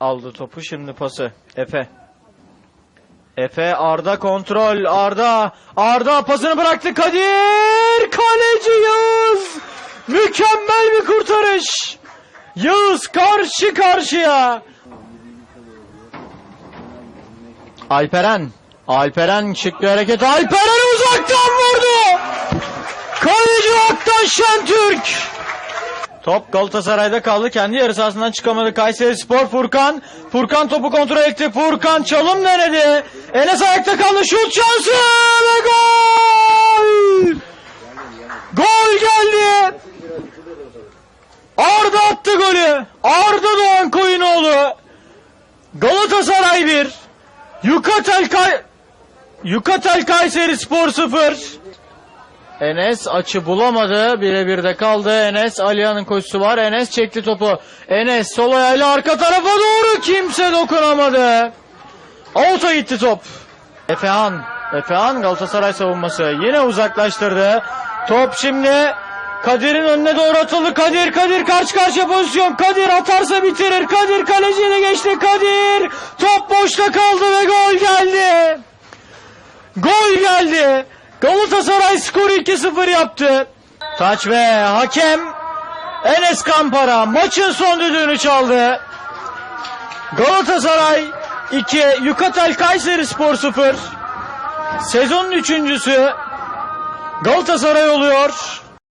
aldı topu şimdi pası. Efe. Efe Arda kontrol. Arda. Arda pasını bıraktı. Kadir. Kaleci Yağız. Mükemmel bir kurtarış. Yağız karşı karşıya. Alperen. Alperen bir hareket. Alperen uzaktan vurdu. Kaleci Aktaş Şentürk. Top Galatasaray'da kaldı. Kendi yarı sahasından çıkamadı. Kayseri Spor Furkan. Furkan topu kontrol etti. Furkan çalım denedi. Enes ayakta kaldı. Şut şansı ve gol! Gol geldi. Arda attı golü. Arda Doğan Koyunoğlu. Galatasaray 1. Yukatel Kay... Yukatel Kayseri Spor 0. Enes açı bulamadı. Birebir de kaldı. Enes Aliyan'ın koşusu var. Enes çekti topu. Enes sol ayağıyla arka tarafa doğru kimse dokunamadı. Out'a gitti top. Efehan. Efehan Galatasaray savunması yine uzaklaştırdı. Top şimdi Kadir'in önüne doğru atıldı. Kadir Kadir karşı karşıya pozisyon. Kadir atarsa bitirir. Kadir kaleciyle geçti. Kadir top boşta kaldı ve gol geldi. Gol geldi. Galatasaray skoru 2-0 yaptı. Taç ve hakem Enes Kampara maçın son düdüğünü çaldı. Galatasaray 2, Yukatel Kayseri Spor 0. Sezonun üçüncüsü Galatasaray oluyor.